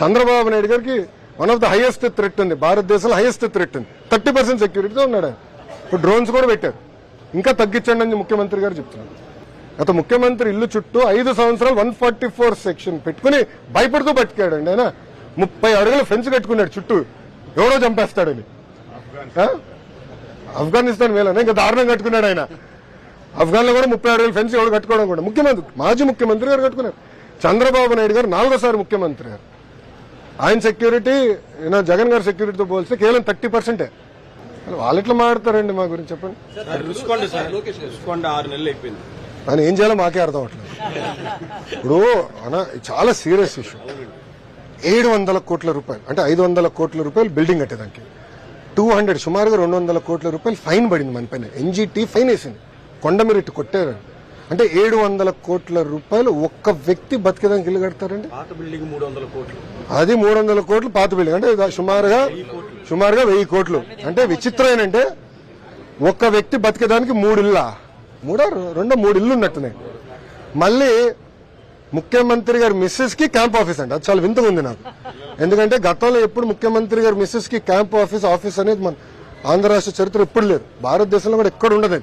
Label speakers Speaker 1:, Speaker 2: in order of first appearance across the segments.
Speaker 1: చంద్రబాబు నాయుడు గారికి one of the highest threat ఉంది. భారతదేశంలో హైయెస్ట్ థ్రెట్ ఉంది. థర్టీ పర్సెంట్ సెక్యూరిటీతో ఉన్నాడు. ఇప్పుడు డ్రోన్స్ కూడా పెట్టారు. ఇంకా తగ్గించండి అని ముఖ్యమంత్రి గారు చెప్తున్నారు. గత ముఖ్యమంత్రి ఇల్లు చుట్టూ ఐదు సంవత్సరాలు వన్ ఫార్టీ ఫోర్ సెక్షన్ పెట్టుకుని భయపడుతూ బతికాడండి ఆయన. ముప్పై అడుగుల ఫెన్స్ కట్టుకున్నాడు చుట్టూ. ఎవడో చంపేస్తాడని? ఆఫ్ఘనిస్తాన్. మేలనే ఇంకా దారుణం కట్టుకున్నాడు ఆయన. ఆఫ్ఘన్లో కూడా ముప్పై అడుగుల ఫెన్స్ ఎవడు కట్టుకోవడం కూడా ముఖ్యమంత్రి మాజీ ముఖ్యమంత్రి గారు కట్టుకున్నారు. చంద్రబాబు నాయుడు గారు నాలుగోసారి ముఖ్యమంత్రి గారు. ఆయన సెక్యూరిటీ ఈయన జగన్ గారి సెక్యూరిటీతో పోలిస్తే కేవలం థర్టీ పర్సెంటే వాళ్ళు ఎట్లా మాట్లాడతారండి మా గురించి చెప్పండి?
Speaker 2: ఆరు నెలలు అయిపోయింది.
Speaker 1: ఆయన ఏం చేయాలో మాకే అర్థం అవట్లేదు. ఇప్పుడు అన్న చాలా సీరియస్ ఇష్యూ ఏడు వందల కోట్ల రూపాయలు అంటే ఐదు వందల కోట్ల రూపాయలు బిల్డింగ్ కట్టేదానికి. టూ హండ్రెడ్ సుమారుగా రెండు వందల కోట్ల రూపాయలు ఫైన్ పడింది మన పైన. ఎన్జిటి ఫైన్ వేసింది. కొండమిరెట్టి కొట్టారు. అంటే ఏడు వందల కోట్ల రూపాయలు ఒక్క వ్యక్తి బతికేదానికి ఇల్లు కడతారండి?
Speaker 2: పాత బిల్డింగ్ మూడు వందల కోట్లు.
Speaker 1: అది మూడు వందల కోట్లు పాత బిల్డింగ్. అంటే సుమారుగా సుమారుగా వెయ్యి కోట్లు. అంటే విచిత్రం ఏంటంటే ఒక్క వ్యక్తి బతికేదానికి మూడు ఇళ్ళ? మూడో? రెండో మూడు ఇల్లు ఉన్నట్టున్నాయి. మళ్ళీ ముఖ్యమంత్రి గారి మిస్సెస్కి క్యాంప్ ఆఫీస్ అండి అది చాలా వింతగా ఉంది నాకు. ఎందుకంటే గతంలో ఎప్పుడు ముఖ్యమంత్రి గారి మిస్సెస్కి క్యాంప్ ఆఫీస్ ఆఫీస్ అనేది మన ఆంధ్ర రాష్ట్ర చరిత్ర ఎప్పుడు లేదు. భారతదేశంలో కూడా ఎక్కడ ఉండదు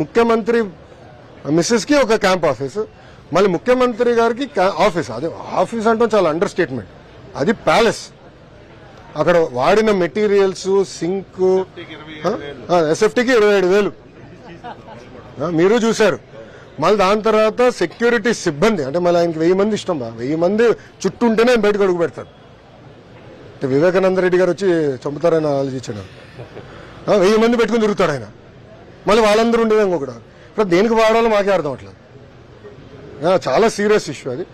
Speaker 1: ముఖ్యమంత్రి మిస్సెస్కి ఒక క్యాంప్ ఆఫీస్. మళ్ళీ ముఖ్యమంత్రి గారికి ఆఫీస్ అది ఆఫీస్ అంటే చాలా అండర్ స్టేట్మెంట్ అది ప్యాలెస్. అక్కడ వాడిన మెటీరియల్స్ సింక్ ఎస్ఎఫ్టీకి ఇరవై ఏడు వేలు. మీరు చూశారు. మళ్ళీ దాని తర్వాత సెక్యూరిటీ సిబ్బంది అంటే మళ్ళీ ఆయనకి వెయ్యి మంది ఇష్టం బా వెయ్యి మంది చుట్టూ ఉంటేనే ఆయన బయటకు అడుగు పెడతాడు అంటే వివేకానంద రెడ్డి గారు వచ్చి చంపుతారని ఆలోచించాడు. వెయ్యి మంది పెట్టుకుని తిరుగుతాడు ఆయన. మళ్ళీ వాళ్ళందరూ ఉండేది ఇంకొకటి ఇప్పుడు దేనికి వాడాలో మాకే అర్థం అవట్లేదు. చాలా సీరియస్ ఇష్యూ అది.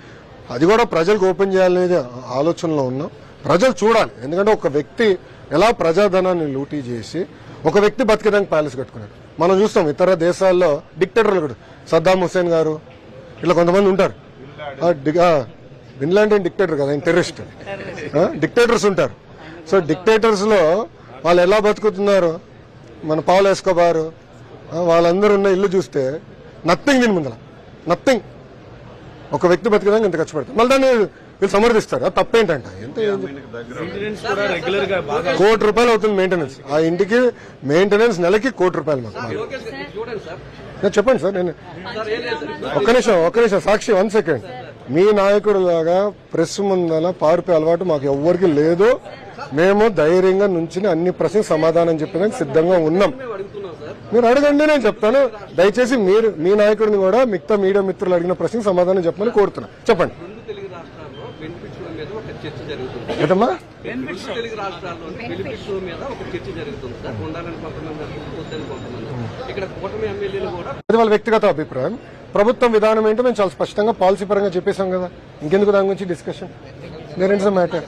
Speaker 1: అది కూడా ప్రజలకు ఓపెన్ చేయాలనేది ఆలోచనలో ఉన్నాం. ప్రజలు చూడాలి. ఎందుకంటే ఒక వ్యక్తి ఎలా ప్రజాధనాన్ని లూటీ చేసి ఒక వ్యక్తి బతికేదానికి ప్యాలెస్ కట్టుకున్నాడు. మనం చూస్తాం ఇతర దేశాల్లో డిక్టేటర్లు కూడా. సద్దాం హుసేన్ గారు ఇట్లా కొంతమంది ఉంటారు. బిన్ లాడెన్ డిక్టేటర్ కదా ఆయన టెర్రరిస్ట్ డిక్టేటర్స్ ఉంటారు. సో డిక్టేటర్స్లో వాళ్ళు ఎలా బతుకుతున్నారు? మన పావులు ఎస్కోబారు ఆ, వాళ్ళందరూ ఉన్న ఇల్లు చూస్తే నథింగ్ దీని ముందర నథింగ్ ఒక వ్యక్తి బతికేదానికి ఇంత ఖర్చు పెడతారు. మళ్ళీ దాన్ని వీళ్ళు సమర్థిస్తారు. అది తప్పేంటంట ఎంత
Speaker 2: మెయింటెనెన్స్ కూడా రెగ్యులర్గా బాగా
Speaker 1: కోటి రూపాయలు అవుతుంది మెయింటెనెన్స్ ఆ ఇంటికి మెయింటెనెన్స్ నెలకి కోటి రూపాయలు మాకు. చెప్పండి సార్ నేను ఒక్క నిమిషం ఒక్క నిమిషం సాక్షి వన్ సెకండ్ మీ నాయకుడు లాగా ప్రెస్ ముందల పారిపోయే అలవాటు మాకు ఎవ్వరికి లేదు. మేము ధైర్యంగా నుంచి అన్ని ప్రశ్నలకు సమాధానం చెప్పడానికి సిద్ధంగా ఉన్నాం. మీరు అడగండి నేను చెప్తాను. దయచేసి మీరు మీ నాయకుడిని కూడా మిగతా మీడియా మిత్రులు అడిగిన ప్రశ్నకు సమాధానం చెప్పమని కోరుతున్నా. చెప్పండి.
Speaker 3: రెండు తెలుగు రాష్ట్రాల్లో బెనిఫిట్స్ మీద ఒక చర్చ జరుగుతుంది.
Speaker 1: ఏంటమ్మా?
Speaker 3: రెండు తెలుగు రాష్ట్రాల్లో బెనిఫిట్స్ మీద ఒక చర్చ జరుగుతుంది సార్. ఉండాలని కొంతమంది అంటున్నారు, వద్దని కొంతమంది అంటున్నారు. ఇక్కడ కూటమి ఎమ్మెల్యేలు కూడా
Speaker 1: అది వాళ్ళ వ్యక్తిగత అభిప్రాయం. ప్రభుత్వం విధానం ఏంటో మేము చాలా స్పష్టంగా పాలసీ పరంగా చెప్పేశాం కదా. ఇంకెందుకు దాని గురించి discussion there matter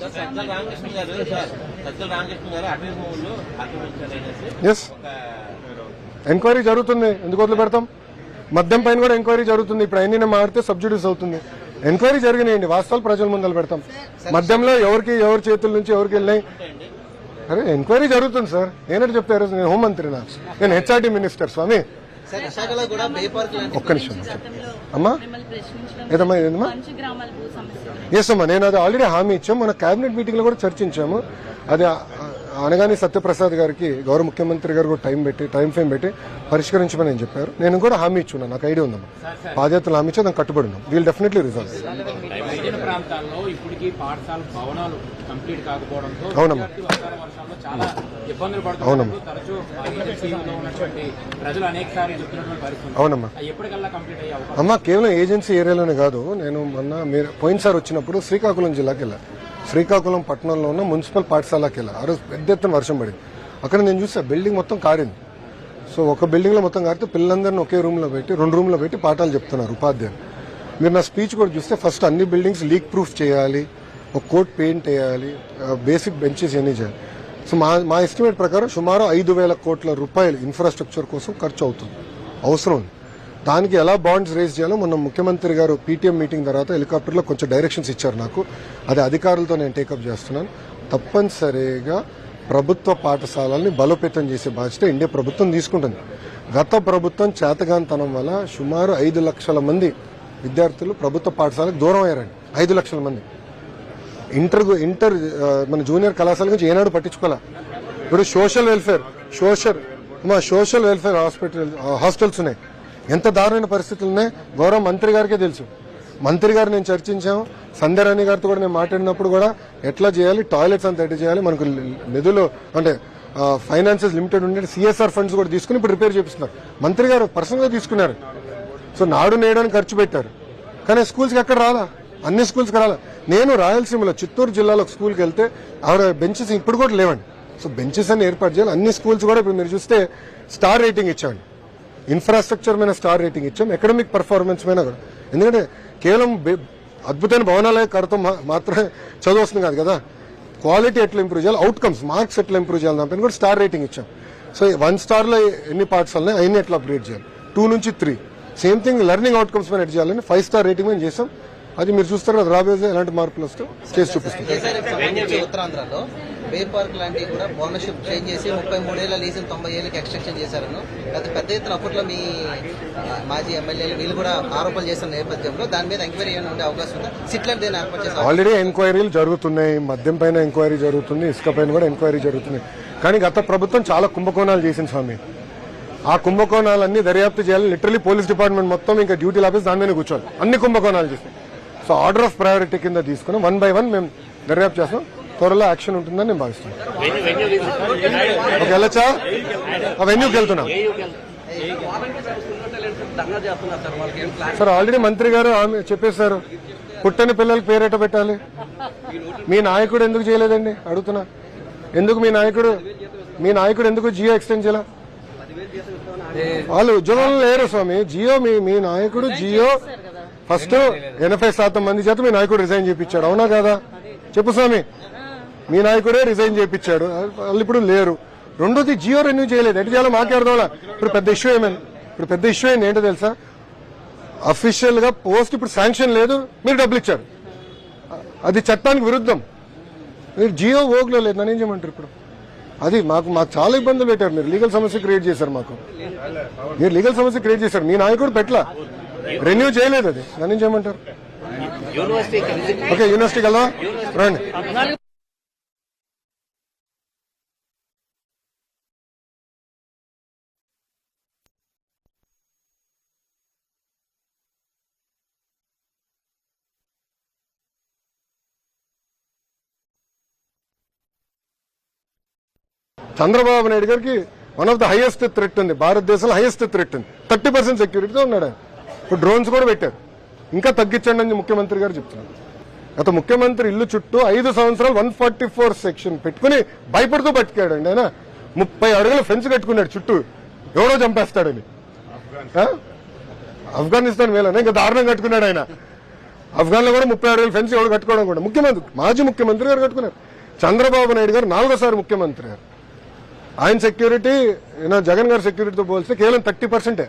Speaker 1: is enquiry జరుగుతుంది. ఎందుకు వదిలి పెడతాం? మద్యం పైన కూడా ఎంక్వైరీ జరుగుతుంది. ఇప్పుడు అయినా మారితే సబ్సిడీస్ అవుతుంది. ఎంక్వైరీ జరిగినాయండి. వాస్తవాలు ప్రజల ముందర పెడతాం. మద్యంలో ఎవరికి ఎవరి చేతుల నుంచి ఎవరికి వెళ్ళినాయి? అరే ఎంక్వైరీ జరుగుతుంది సార్. నేనంటే చెప్తారు నేను హోంమంత్రినా నేను హెచ్ఆర్డీ మినిస్టర్ స్వామి. ఒక్క నిమిషం. అమ్మా? ఏదమ్మా ఏదమ్మా? ఎస్ అమ్మా. నేను అది ఆల్రెడీ హామీ ఇచ్చాం మన కేబినెట్ మీటింగ్లో కూడా చర్చించాము. అది అనగానే సత్యప్రసాద్ గారికి గౌరవ ముఖ్యమంత్రి గారు కూడా టైం పెట్టి టైం ఫ్రేమ్ పెట్టి పరిష్కరించమని నేను చెప్పారు. నేను కూడా హామీ ఇచ్చున్నాను నాకు ఐడియా ఉందమ్మా. బాధ్యతలు హామీ ఇచ్చి దానికి కట్టుబడి ఉన్నాం. వీల్ డెఫినెట్లీ రిజాల్వ్
Speaker 4: కాకపోవడంతో
Speaker 1: అవునమ్మా. అవునమ్మా. అవునమ్మా. అమ్మ కేవలం ఏజెన్సీ ఏరియాలోనే కాదు నేను మొన్న మీరు పోయినసారి వచ్చినప్పుడు శ్రీకాకుళం జిల్లాకి వెళ్ళా. శ్రీకాకుళం పట్టణంలో ఉన్న మున్సిపల్ పాఠశాలకి వెళ్ళా ఆ రోజు పెద్ద ఎత్తున వర్షం పడింది. అక్కడ నేను చూసా బిల్డింగ్ మొత్తం కారింది. సో ఒక బిల్డింగ్లో మొత్తం కారితే పిల్లలందరిని ఒకే రూమ్లో పెట్టి రెండు రూమ్లో పెట్టి పాఠాలు చెప్తున్నారు ఉపాధ్యాయులు. మీరు నా స్పీచ్ కూడా చూస్తే ఫస్ట్ అన్ని బిల్డింగ్స్ లీక్ ప్రూఫ్ చేయాలి ఒక కోట్ పెయింట్ వేయాలి బేసిక్ బెంచెస్ ఇవన్నీ చేయాలి. సో మా మా ఎస్టిమేట్ ప్రకారం సుమారు ఐదు వేల కోట్ల రూపాయలు ఇన్ఫ్రాస్ట్రక్చర్ కోసం ఖర్చు అవుతుంది. అవసరం ఉంది. దానికి ఎలా బాండ్స్ రేజ్ చేయాలో మొన్న ముఖ్యమంత్రి గారు పీటీఎం మీటింగ్ తర్వాత హెలికాప్టర్లో కొంచెం డైరెక్షన్స్ ఇచ్చారు నాకు. అది అధికారులతో నేను టేకప్ చేస్తున్నాను. తప్పనిసరిగా ప్రభుత్వ పాఠశాలల్ని బలోపేతం చేసే బాధ్యత ఇండియా ప్రభుత్వం తీసుకుంటుంది. గత ప్రభుత్వం చేతగాంతనం వల్ల సుమారు ఐదు లక్షల మంది విద్యార్థులు ప్రభుత్వ పాఠశాలకు దూరం అయ్యారండి. ఐదు లక్షల మంది. ఇంటర్ ఇంటర్ మన జూనియర్ కళాశాల గురించి ఏనాడు పట్టించుకోలే ఇప్పుడు సోషల్ వెల్ఫేర్ సోషల్ మా సోషల్ వెల్ఫేర్ హాస్పిటల్ హాస్టల్స్ ఉన్నాయి. ఎంత దారుణమైన పరిస్థితులు ఉన్నాయి? గౌరవ మంత్రి గారికే తెలుసు. మంత్రి గారు నేను చర్చించాము సంధ్యారాణి గారితో కూడా నేను మాట్లాడినప్పుడు కూడా ఎట్లా చేయాలి? టాయిలెట్స్ అంతా ఎట్లా చేయాలి? మనకు నిధులు అంటే ఫైనాన్సెస్ లిమిటెడ్ ఉండే సిఎస్ఆర్ ఫండ్స్ కూడా తీసుకుని ఇప్పుడు రిపేర్ చేపిస్తున్నారు. మంత్రి గారు పర్సనల్గా తీసుకున్నారు. సో నాడు నేడని ఖర్చు పెట్టారు. కానీ స్కూల్స్కి ఎక్కడ రాలా? అన్ని స్కూల్స్కి రాలా. నేను రాయలసీమలో చిత్తూరు జిల్లాలో ఒక స్కూల్కి వెళ్తే ఆవిడ బెంచెస్ ఇప్పుడు కూడా లేవండి. సో బెంచెస్ అన్ని ఏర్పాటు చేయాలి. అన్ని స్కూల్స్ కూడా ఇప్పుడు మీరు చూస్తే స్టార్ రేటింగ్ ఇచ్చామండి ఇన్ఫ్రాస్ట్రక్చర్ మీద స్టార్ రేటింగ్ ఇచ్చాం ఎకడమిక్ పర్ఫార్మెన్స్ మీద కూడా. ఎందుకంటే కేవలం అద్భుతమైన భవనాలే కడతాం మాత్రమే చదువు వస్తుంది కాదు కదా. క్వాలిటీ ఎట్లా ఇంప్రూవ్ చేయాలి? అవుట్కమ్స్ మార్క్స్ ఎట్లా ఇంప్రూవ్ చేయాలి దానిపైన కూడా స్టార్ రేటింగ్ ఇచ్చాం. సో వన్ స్టార్లో ఎన్ని పార్ట్స్ ఉన్నాయి? అవన్నీ ఎట్లా అప్గ్రేడ్ చేయాలి? టూ నుంచి three same thing learning outcomes పైన ఎట్ చేయాలని ఫైవ్ స్టార్ రేటింగ్ మేము చేసాం. అది మీరు చూస్తారు కదా రాబోయే ఎలాంటి మార్పులు వస్తే చేసి చూపిస్తాం.
Speaker 5: బే పార్క్ లాంటివి కూడా ఓనర్షిప్ చేంజ్ చేసి ముప్పై మూడేళ్ళ లీజులు తొంభై ఏళ్ళకి ఎక్స్టెన్షన్ చేశారను. గత పెద్ద ఎత్తున అప్పట్లో మీ మాజీ ఎమ్మెల్యేలు వీళ్ళు కూడా ఆరోపణలు చేసిన నేపథ్యంలో దాని మీద ఎంక్వైరీ ఏమైనా ఉండే అవకాశం ఉందా? సిట్లను దేని ఏర్పాటు చేసే
Speaker 1: ఆల్రెడీ ఎంక్వైరీలు జరుగుతున్నాయి. మద్యం పైన ఎంక్వైరీ జరుగుతుంది. ఇసుక పైన కూడా ఎంక్వైరీ జరుగుతుంది కానీ గత ప్రభుత్వం చాలా కుంభకోణాలు చేసింది స్వామి. ఆ కుంభకోణాలన్నీ దర్యాప్తు చేయాలి. లిటరలీ పోలీస్ డిపార్ట్మెంట్ మొత్తం ఇంకా డ్యూటీ ఆఫీస్ దాని మీద కూర్చోవాలి. అన్ని కుంభకోణాలు చేసినాయి సో ఆర్డర్ ఆఫ్ ప్రయారిటీ కింద తీసుకుని వన్ బై వన్ మేము దర్యాప్తు చేస్తాం. త్వరలో యాక్షన్ ఉంటుందని నేను భావిస్తున్నాను. ఓకే వెళ్ళచ్చా? ఆ వెన్యూకి వెళ్తున్నాం.
Speaker 3: సార్
Speaker 1: ఆల్రెడీ మంత్రి గారు ఆమె చెప్పేశారు. పుట్టని పిల్లలకి పేరేట పెట్టాలి? మీ నాయకుడు ఎందుకు చేయలేదండి? అడుగుతున్నా. ఎందుకు మీ నాయకుడు మీ నాయకుడు ఎందుకు జియో ఎక్స్టెండ్ చేయాల? వాళ్ళు ఉద్యోగంలో లేరు స్వామి. జియో మీ మీ నాయకుడు జియో ఫస్ట్ ఎనభై శాతం మంది చేత మీ నాయకుడు రిజైన్ చేయించాడు. అవునా కదా? చెప్పు స్వామి. మీ నాయకుడే రిజైన్ చేయించాడు వాళ్ళు ఇప్పుడు లేరు. రెండోది జియో రెన్యూ చేయలేదు. ఎటు చేయాలో మాకే అర్థం అవ్వలా. ఇప్పుడు పెద్ద ఇష్యూ ఏమైంది? ఇప్పుడు పెద్ద ఇష్యూ ఏంటి ఏంటో తెలుసా? అఫీషియల్గా పోస్ట్ ఇప్పుడు శాంక్షన్ లేదు. మీరు డబ్బులు ఇచ్చారు. అది చట్టానికి విరుద్ధం. మీరు జియో ఓగ్లో లేదు. నన్ను ఏం చేయమంటారు ఇప్పుడు? అది మాకు మాకు చాలా ఇబ్బందులు పెట్టారు. మీరు లీగల్ సమస్య క్రియేట్ చేశారు మాకు. మీరు లీగల్ సమస్య క్రియేట్ చేశారు. మీ నాయకుడు పెట్ల రెన్యూ చేయలేదు అది. నన్ను ఏం చేయమంటారు? ఓకే యూనివర్సిటీకి వెళ్దాం. రండి. చంద్రబాబు నాయుడు గారికి one of the highest threat ఉంది. భారతదేశంలో హైయెస్ట్ థ్రెట్ ఉంది. థర్టీ పర్సెంట్ సెక్యూరిటీతో ఉన్నాడు ఇప్పుడు డ్రోన్స్ కూడా పెట్టారు. ఇంకా తగ్గించండి అని ముఖ్యమంత్రి గారు చెప్తున్నారు. గత ముఖ్యమంత్రి ఇల్లు చుట్టూ ఐదు సంవత్సరాలు వన్ ఫార్టీ ఫోర్ సెక్షన్ పెట్టుకుని భయపడుతూ బతికాడు అండి ఆయన ముప్పై అడుగులు ఫెన్స్ కట్టుకున్నాడు చుట్టూ. ఎవడో చంపేస్తాడని ఆఫ్ఘనిస్తాన్ వేలని ఇంకా దారుణం కట్టుకున్నాడు ఆయన. ఆఫ్ఘన్లో కూడా ముప్పై అడుగుల ఫెన్స్ ఎవడు కట్టుకోవడం కూడా. ముఖ్యమంత్రి మాజీ ముఖ్యమంత్రి గారు కట్టుకున్నారు. చంద్రబాబు నాయుడు గారు నాలుగోసారి ముఖ్యమంత్రి గారు. ఆయన సెక్యూరిటీ జగన్ గారి సెక్యూరిటీతో పోలిస్తే కేవలం థర్టీ పర్సెంటే